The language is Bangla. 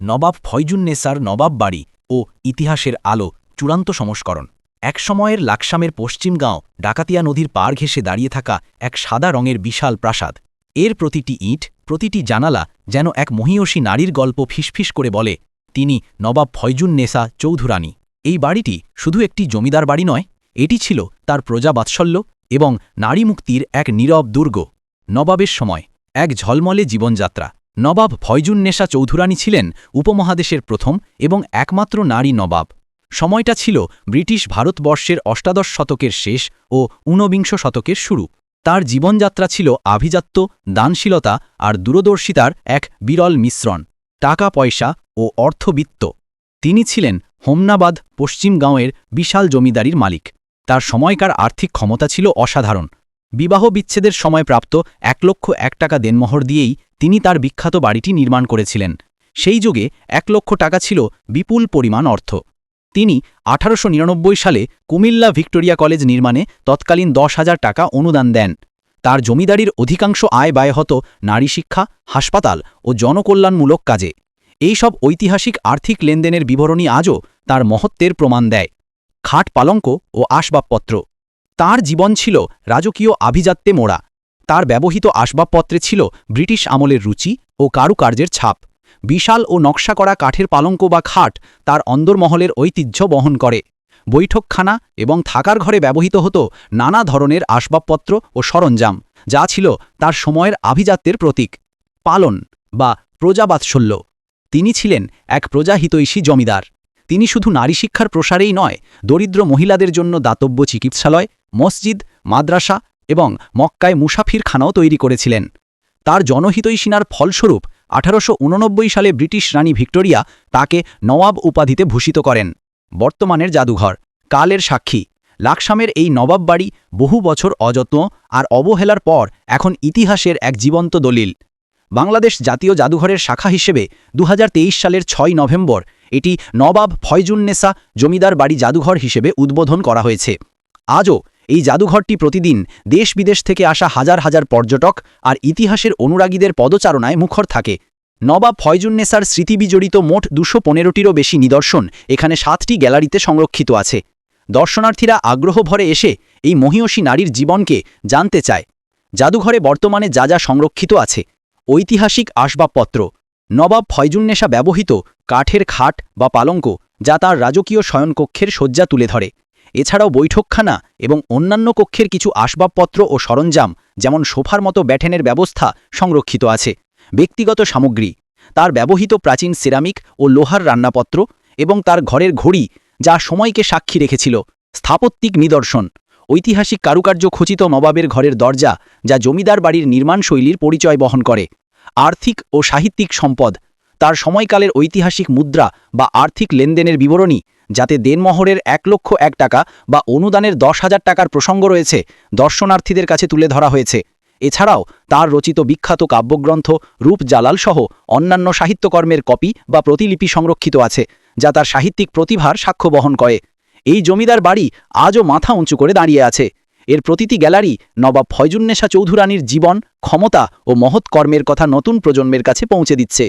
নবাব ফয়জুন্নেসার নবাব বাড়ি ও ইতিহাসের আলো চূড়ান্ত সংস্করণ। এক সময়ের লাকসামের পশ্চিম গাঁও ডাকাতিয়া নদীর পার ঘেঁষে দাঁড়িয়ে থাকা এক সাদা রঙের বিশাল প্রাসাদ। এর প্রতিটি ইট, প্রতিটি জানালা যেন এক মহিয়সী নারীর গল্প ফিসফিস করে বলে, তিনি নবাব ফয়জুন্নেসা চৌধুরানী। এই বাড়িটি শুধু একটি জমিদার বাড়ি নয়, এটি ছিল তার প্রজাবাৎসল্য এবং নারী মুক্তির এক নীরব দুর্গ। নবাবের সময়, এক ঝলমলে জীবনযাত্রা। নবাব ফয়জুন্নেসা চৌধুরানী ছিলেন উপমহাদেশের প্রথম এবং একমাত্র নারী নবাব। সময়টা ছিল ব্রিটিশ ভারতবর্ষের অষ্টাদশ শতকের শেষ ও ঊনবিংশ শতকের শুরু। তার জীবনযাত্রা ছিল আভিজাত্য, দানশীলতা আর দূরদর্শিতার এক বিরল মিশ্রণ টাকা পয়সা ও অর্থবিত্ত। তিনি ছিলেন হোমনাবাদ পশ্চিমগাঁওয়ের বিশাল জমিদারির মালিক। তার সময়কার আর্থিক ক্ষমতা ছিল অসাধারণ। বিবাহ বিচ্ছেদের সময় প্রাপ্ত এক লক্ষ এক টাকা দেনমোহর দিয়েই তিনি তার বিখ্যাত বাড়িটি নির্মাণ করেছিলেন। সেই যুগে এক লক্ষ টাকা ছিল বিপুল পরিমাণ অর্থ। তিনি আঠারোশো নিরানব্বই সালে কুমিল্লা ভিক্টোরিয়া কলেজ নির্মাণে তৎকালীন দশ হাজার টাকা অনুদান দেন। তার জমিদারির অধিকাংশ আয় ব্যয় হতো নারী শিক্ষা, হাসপাতাল ও জনকল্যাণমূলক কাজে। এই সব ঐতিহাসিক আর্থিক লেনদেনের বিবরণী আজও তার মহত্বের প্রমাণ দেয়। খাট পালঙ্ক ও আসবাবপত্র। তার জীবন ছিল রাজকীয় আভিজাত্যে মোড়া। তার ব্যবহৃত আসবাবপত্রে ছিল ব্রিটিশ আমলের রুচি ও কারুকার্যের ছাপ। বিশাল ও নকশা করা কাঠের পালঙ্ক বা খাট তার অন্দরমহলের ঐতিহ্য বহন করে। বৈঠকখানা এবং থাকার ঘরে ব্যবহৃত হতো নানা ধরনের আসবাবপত্র ও সরঞ্জাম, যা ছিল তার সময়ের আভিজাত্যের প্রতীক। পালন বা প্রজাবাৎসল্য। তিনি ছিলেন এক প্রজাহিতৈষী জমিদার। তিনি শুধু নারী শিক্ষার প্রসারেই নয়, দরিদ্র মহিলাদের জন্য দাতব্য চিকিৎসালয়, মসজিদ, মাদ্রাসা এবং মক্কায় মুসাফিরখানাও তৈরি করেছিলেন। তার জনহিতৈষিনার ফলস্বরূপ আঠারোশো উননব্বই সালে ব্রিটিশ রানী ভিক্টোরিয়া তাকে নওয়াব উপাধিতে ভূষিত করেন। বর্তমানের জাদুঘর, কালের সাক্ষী। লাকসামের এই নবাব বাড়ি বহু বছর অযত্ন আর অবহেলার পর এখন ইতিহাসের এক জীবন্ত দলিল। বাংলাদেশ জাতীয় জাদুঘরের শাখা হিসেবে দু হাজার তেইশ সালের ছয় নভেম্বর এটি নবাব ফয়জুন্নেসা জমিদার বাড়ি জাদুঘর হিসেবে উদ্বোধন করা হয়েছে। আজও এই জাদুঘরটি প্রতিদিন দেশ বিদেশ থেকে আসা হাজার হাজার পর্যটক আর ইতিহাসের অনুরাগীদের পদচারণায় মুখর থাকে। নবাব ফয়জুন্নেসার স্মৃতিবিজড়িত মোট দুশো পনেরোটিরও বেশি নিদর্শন এখানে সাতটি গ্যালারিতে সংরক্ষিত আছে। দর্শনার্থীরা আগ্রহ ভরে এসে এই মহিয়সী নারীর জীবনকে জানতে চায়। জাদুঘরে বর্তমানে যা যা সংরক্ষিত আছে। ঐতিহাসিক আসবাবপত্র। নবাব ফয়জুন্নেসা ব্যবহৃত কাঠের খাট বা পালঙ্ক যা তার রাজকীয় শয়নকক্ষের শয্যা তুলে ধরে। এছাড়াও বৈঠকখানা এবং অন্যান্য কক্ষের কিছু আসবাবপত্র ও সরঞ্জাম, যেমন সোফার মতো ব্যাটেনের ব্যবস্থা সংরক্ষিত আছে। ব্যক্তিগত সামগ্রী, তার ব্যবহৃত প্রাচীন সিরামিক ও লোহার রান্নাপত্র এবং তার ঘরের ঘড়ি, যা সময়কে সাক্ষী রেখেছিল। স্থাপত্যিক নিদর্শন, ঐতিহাসিক কারুকার্য খচিত নবাবের ঘরের দরজা, যা জমিদার বাড়ির নির্মাণ শৈলীর পরিচয় বহন করে। আর্থিক ও সাহিত্যিক সম্পদ তার সময়কালের ঐতিহাসিক মুদ্রা বা আর্থিক লেনদেনের বিবরণী, যাতে দেনমহরের এক লক্ষ এক টাকা বা অনুদানের দশ হাজার টাকার প্রসঙ্গ রয়েছে, দর্শনার্থীদের কাছে তুলে ধরা হয়েছে। এছাড়াও, তার রচিত বিখ্যাত কাব্যগ্রন্থ রূপ জালাল সহ অন্যান্য সাহিত্যকর্মের কপি বা প্রতিলিপি সংরক্ষিত আছে, যা তার সাহিত্যিক প্রতিভার সাক্ষ্য বহন করে। এই জমিদার বাড়ি আজও মাথা উঁচু করে দাঁড়িয়ে আছে। এর প্রতিটি গ্যালারি নবাব ফয়জুন্নেসা চৌধুরানীর জীবন, ক্ষমতা ও মহৎ কর্মের কথা নতুন প্রজন্মের কাছে পৌঁছে দিচ্ছে।